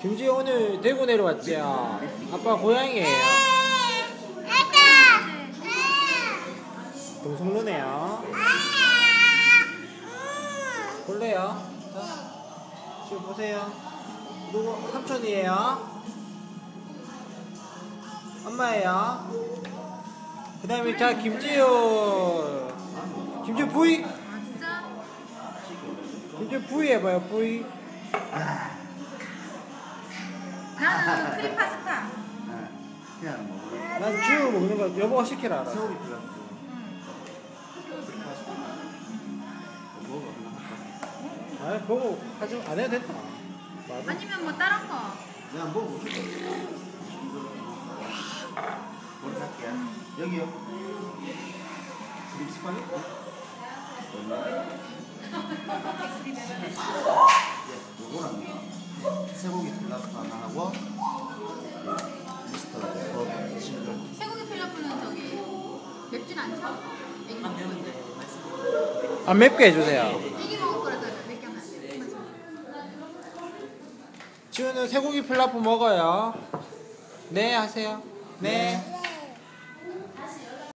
김지 오늘 대구 내려왔지요. 아빠 고향이에요. 동성로네요. 볼래요? 자, 지금 보세요. 누구 삼촌이에요? 엄마예요. 그 다음에 자 김지우. 김지우 부이. 아? 김지우 부이 해봐요 부이. 나는 크림 파스타. 네. 그냥 먹으래. 난 지우 먹는 거 여보가 시키라 알아. 세월이 필요하고. 먹어 그냥 할까? 아니 보고 하지 안 해도 된다. 맞아. 아니면 뭐 다른 거. 내가 먹어볼게. 머리 할게. 여기요. 그립 스파게티. 예, 요거랑 쇠고기 필라프 하나 하고 예, 미스터 버 칠걸. 쇠고기 필라프는 저기 맵진 않죠? 애기 먹을 건데. 안 맵게 해주세요. 애기 먹을 거라서 맵게 하면 안 돼. 맞아. 지우는 쇠고기 플라프 먹어요. 네 하세요. 네.